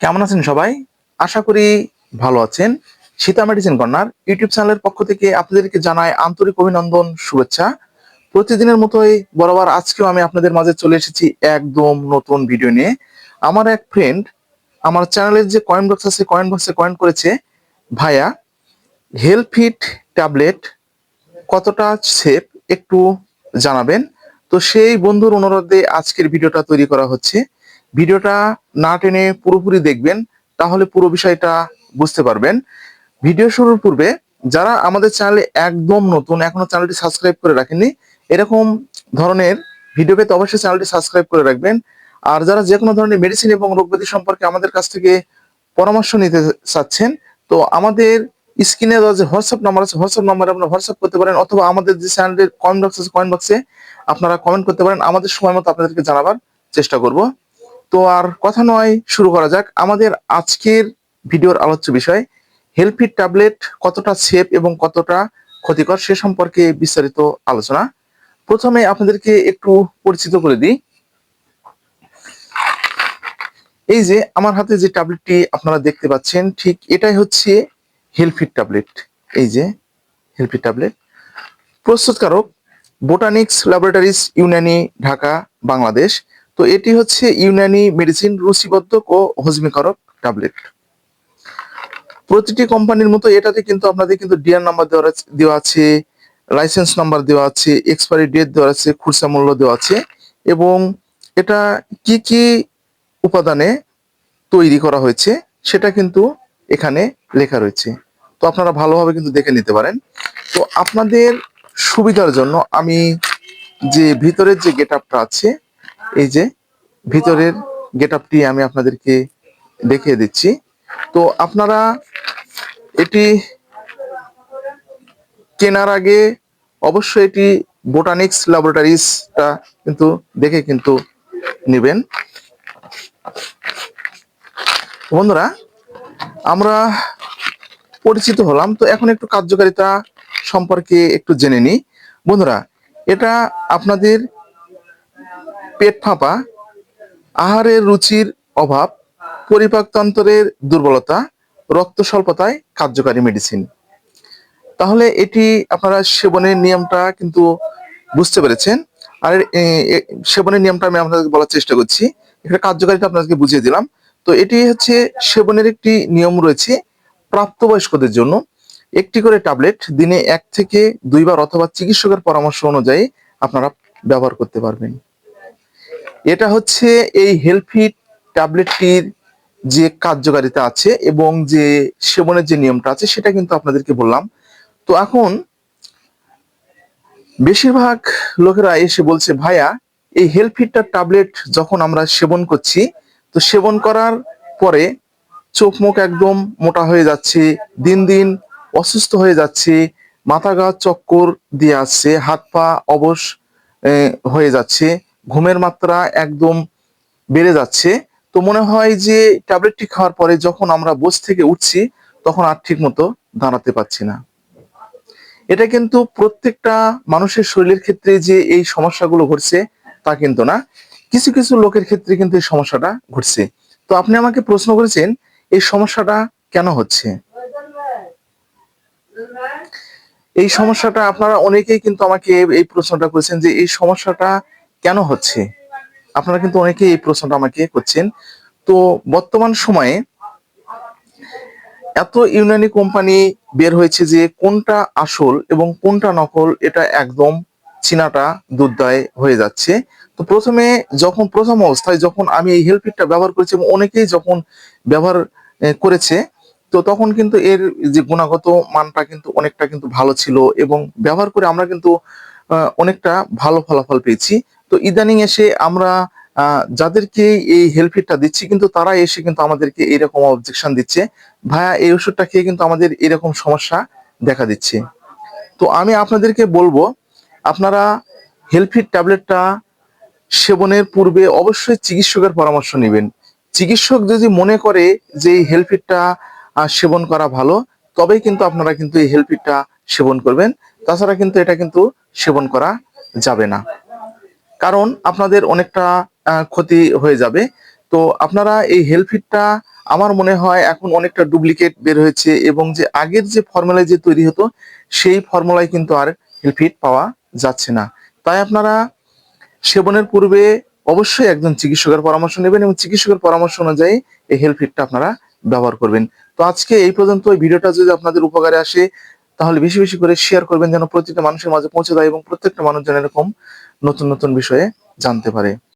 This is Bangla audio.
কেমন আছেন সবাই? আশা করি ভালো আছেন। সীতা মেডিসিন কর্নার ইউটিউব চ্যানেলের পক্ষ থেকে আপনাদেরকে জানাই আন্তরিক অভিনন্দন, শুভেচ্ছা। প্রতিদিনের মতোই বরাবর আজকেও আমি আপনাদের মাঝে চলে এসেছি একদম নতুন ভিডিও নিয়ে। আমার এক ফ্রেন্ড আমার চ্যানেলের যে কয়েন বক্স আছে কয়েন বক্সে কয়েন করেছে, ভাইয়া হেলফিট ট্যাবলেট কতটা সেফ একটু জানাবেন? তো সেই বন্ধুর অনুরোধে আজকের ভিডিওটা তৈরি করা হচ্ছে। ভিডিওটা না টেনে পুরোপুরি দেখবেন, তাহলে পুরো বিষয়টা বুঝতে পারবেন। ভিডিও শুরুর পূর্বে যারা আমাদের চ্যানেলে একদম নতুন, এখনও চ্যানেলটি সাবস্ক্রাইব করে রাখেননি, এরকম ধরনের ভিডিও পেতে অবশ্যই চ্যানেলটি সাবস্ক্রাইব করে রাখবেন। আর যারা যে কোনো ধরনের মেডিসিন এবং রোগব্যাধি সম্পর্কে আমাদের কাছ থেকে পরামর্শ নিতে চাচ্ছেন, তো আমাদের স্ক্রিনে যে হোয়াটসঅ্যাপ নাম্বার আছে হোয়াটসঅ্যাপ নাম্বারে আপনারা হোয়াটসঅ্যাপ করতে পারেন, অথবা আমাদের যে চ্যানেলের কমেন্ট বক্স আছে কমেন্ট বক্সে আপনারা কমেন্ট করতে পারেন। আমাদের সময় মতো আপনাদেরকে জানাবার চেষ্টা করব। তো আর কথা নয়, শুরু করা যাক। আমাদের আজকের ভিডিওর আলোচ্য বিষয় হেলপিট ট্যাবলেট কতটা সেফ এবং কতটা ক্ষতিকর সে সম্পর্কে বিস্তারিত আলোচনা। প্রথমে আপনাদেরকে একটু পরিচিত করে দিই। এই যে আমার হাতে যে ট্যাবলেটটি আপনারা দেখতে পাচ্ছেন, ঠিক এটাই হচ্ছে হেলফিট ট্যাবলেট এই যে হেলফিট ট্যাবলেট প্রস্তুতকারক বোটানিক্স ল্যাবরেটরিজ ইউনানি ঢাকা বাংলাদেশ তো এটি হচ্ছে ইউনানি মেডিসিন রুচিবদ্ধক ও হজমিকারক ট্যাবলেট। প্রতিটি কোম্পানির মতো এটাতে কিন্তু আপনাদের কিন্তু ডিআর নাম্বার দেওয়া দেওয়া আছে, লাইসেন্স নাম্বার দেওয়া আছে, এক্সপায়ারি ডেট দেওয়া আছে খুরসা মূল্য দেওয়া আছে এবং এটা কি কি উপাদানে তৈরি করা হয়েছে সেটা কিন্তু এখানে লেখা রয়েছে। তো আপনারা ভালোভাবে কিন্তু দেখে নিতে পারেন। তো আপনাদের সুবিধার জন্য আমি যে ভিতরের যে গেট আপটা আছে এই যে ভিতরের গেট আপটি আমি আপনাদেরকে দেখিয়ে দিচ্ছি। তো আপনারা এটি কেনার আগে অবশ্যই এটি বোটানিক্স ল্যাবরেটরিজটা কিন্তু দেখে কিন্তু নেবেন। বন্ধুরা, আমরা পরিচিত হলাম, তো এখন একটু কার্যকারিতা সম্পর্কে একটু জেনে নিই। বন্ধুরা, এটা আপনাদের পেট ফাঁপা, আহারের রুচির অভাব পরিপাকতন্ত্রের দুর্বলতা, রক্ত স্বল্পতায় কার্যকারী মেডিসিন তাহলে এটি আপনারা সেবনের নিয়মটা কিন্তু বুঝতে পেরেছেন। আর সেবনের নিয়মটা আমি আপনাদেরকে বলার চেষ্টা করছি। এখানে কার্যকারিতা আপনাদেরকে বুঝিয়ে দিলাম। তো এটি হচ্ছে সেবনের একটি নিয়ম রয়েছে প্রাপ্তবয়স্কদের জন্য। একটি করে ট্যাবলেট দিনে এক থেকে দুইবার অথবা চিকিৎসকের পরামর্শ অনুযায়ী আপনারা ব্যবহার করতে পারবেন। এটা হচ্ছে এই হেলফিট ট্যাবলেটটির যে কার্যকারিতা আছে এবং যে সেবনের যে নিয়মটা আছে সেটা কিন্তু আপনাদেরকে বললাম। তো এখন বেশিরভাগ লোকেরা এসে বলছে, ভাইয়া, এই হেলফিটটার ট্যাবলেট যখন আমরা সেবন করছি, তো সেবন করার পরে চোখ মুখ একদম মোটা হয়ে যাচ্ছে, দিন দিন অসুস্থ হয়ে যাচ্ছে, মাথা গা চক্কর দিয়ে আসছে, হাত পা অবশ হয়ে যাচ্ছে। ঘুমের মাত্রা একদম বেড়ে যাচ্ছে। তো মনে হয় যে ট্যাবলেটটি খাওয়ার পরে যখন আমরা বস থেকে উঠছি, তখন আর ঠিক মতো দাঁড়াতে পারছি না। এটা কিন্তু প্রত্যেকটা মানুষের শরীরের ক্ষেত্রে যে এই সমস্যাগুলো ঘটছে, তা কিন্তু না। কিছু কিছু লোকের ক্ষেত্রে কিন্তু এই সমস্যাটা ঘটছে। তো আপনি আমাকে প্রশ্ন করেছেন, এই সমস্যাটা কেন হচ্ছে? এই সমস্যাটা আপনারা অনেকেই কিন্তু আমাকে এই প্রশ্নটা করেছেন যে এই সমস্যাটা কেন হচ্ছে? আপনারা কিন্তু অনেকেই এই প্রশ্নটা আমাকে করছেন। তো বর্তমান সময়ে এত ইউনানি কোম্পানি বের হয়েছে যে কোনটা আসল এবং কোনটা নকল, এটা একদম চিনাটা দুর্দয় হয়ে যাচ্ছে। তো প্রথমে যখন, প্রথম অবস্থায় যখন আমি এই হেলপিটটা ব্যবহার করেছি এবং অনেকেই যখন ব্যবহার করেছে, তো তখন কিন্তু এর যে গুণাগত মানটা কিন্তু অনেকটা কিন্তু ভালো ছিল এবং ব্যবহার করে আমরা কিন্তু অনেকটা ভালো ফলাফল পেয়েছি। তো ইদানিং এসে আমরা যাদেরকে এই হেলফিটটা দিচ্ছি কিন্তু তারা এসে কিন্তু আমাদেরকে এরকম অবজেকশন দিচ্ছে। ভাইয়া, এই ওষুধটা খেয়ে কিন্তু আমাদের এরকম সমস্যা দেখা দিচ্ছে। তো আমি আপনাদেরকে বলব, আপনারা হেলফিট ট্যাবলেটটা সেবনের পূর্বে অবশ্যই চিকিৎসকের পরামর্শ নেবেন। চিকিৎসক যদি মনে করে যে এই হেলফিটটা সেবন করা ভালো, তবেই কিন্তু আপনারা কিন্তু এই হেলফিটটা সেবন করবেন। তাছাড়া কিন্তু এটা কিন্তু সেবন করা যাবে না। কারণ আপনাদের অনেকটা ক্ষতি হয়ে যাবে। তো আপনারা এই হেলফিটটা আমার মনে হয় এখন অনেকটা ডুপ্লিকেট বের হয়েছে এবং যে আগের যে ফর্মুলায় যে তৈরি হতো, সেই ফর্মুলায় কিন্তু আর হেলফিট পাওয়া যাচ্ছে না। তাই আপনারা সেবনের পূর্বে অবশ্যই একজন চিকিৎসকের পরামর্শ নেবেন এবং চিকিৎসকের পরামর্শ অনুযায়ী এই হেলফিটটা আপনারা ব্যবহার করবেন। তো আজকে এই পর্যন্ত ভিডিওটা যদি আপনাদের উপকারে আসে তাহলে বেশি বেশি করে শেয়ার করবেন যেন প্রতিটা মানুষের মাঝে পৌঁছে দেয় এবং প্রত্যেকটা মানুষ যেন এরকম নতুন নতুন বিষয়ে জানতে পারে।